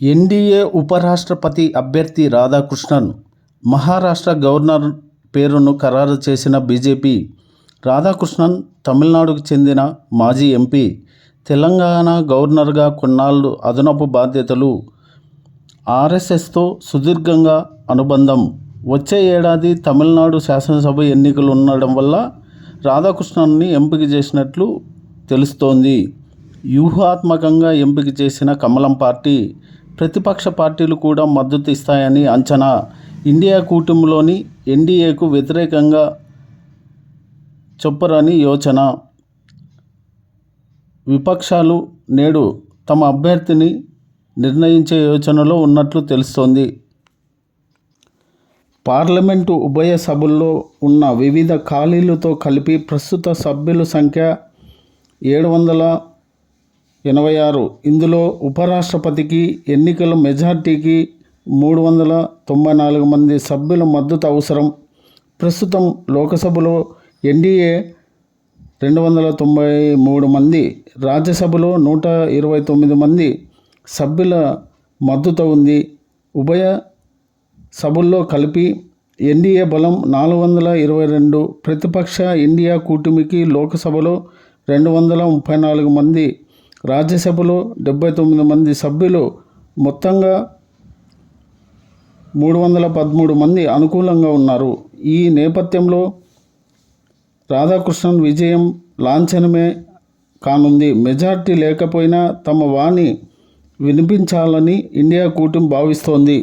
NDA ఉపరాష్ట్రపతి అభ్యర్థి Radhakrishnan Maharashtra governor పేరును ఖరారు చేసిన బీజేపీ రాధాకృష్ణన్ తమిళనాడుకు చెందిన మాజీ ఎంపీ తెలంగాణ గవర్నర్గా కొన్నాళ్ళు అదనపు బాధ్యతలు ఆర్ఎస్ఎస్తో సుదీర్ఘంగా అనుబంధం. వచ్చే ఏడాది తమిళనాడు శాసనసభ ఎన్నికలు ఉండడం వల్ల రాధాకృష్ణన్ని ఎంపిక చేసినట్లు తెలుస్తోంది. వ్యూహాత్మకంగా ఎంపిక చేసిన కమలం పార్టీ ప్రతిపక్ష పార్టీలు కూడా మద్దతు ఇస్తాయని అంచనా. ఇండియా కూటమిలోని ఎన్డీఏకు వ్యతిరేకంగా చెప్పరని యోచన. విపక్షాలు నేడు తమ అభ్యర్థిని నిర్ణయించే యోచనలో ఉన్నట్లు తెలుస్తోంది. పార్లమెంటు ఉభయ సభల్లో ఉన్న వివిధ ఖాళీలతో కలిపి ప్రస్తుత సభ్యుల సంఖ్య ఏడు వందల ఎనభై ఆరు ఇందులో ఉపరాష్ట్రపతికి ఎన్నికల మెజార్టీకి మూడు వందల తొంభై నాలుగు మంది సభ్యుల మద్దతు అవసరం. ప్రస్తుతం లోకసభలో ఎన్డీఏ రెండు వందల తొంభై మూడు మంది రాజ్యసభలో నూట ఇరవై తొమ్మిది మంది సభ్యుల మద్దతు ఉంది. ఉభయ సభల్లో కలిపి ఎన్డీఏ బలం నాలుగు వందల ఇరవై రెండు ప్రతిపక్ష ఇండియా కూటమికి లోకసభలో రెండు వందల ముప్పై నాలుగు మంది రాజ్యసభలో డెబ్బై తొమ్మిది మంది సభ్యులు మొత్తంగా మూడు వందల పదమూడు మంది అనుకూలంగా ఉన్నారు. ఈ నేపథ్యంలో రాధాకృష్ణన్ విజయం లాంఛనమే కానుంది. మెజార్టీ లేకపోయినా తమ వాణి వినిపించాలని ఇండియా కూటమి భావిస్తోంది.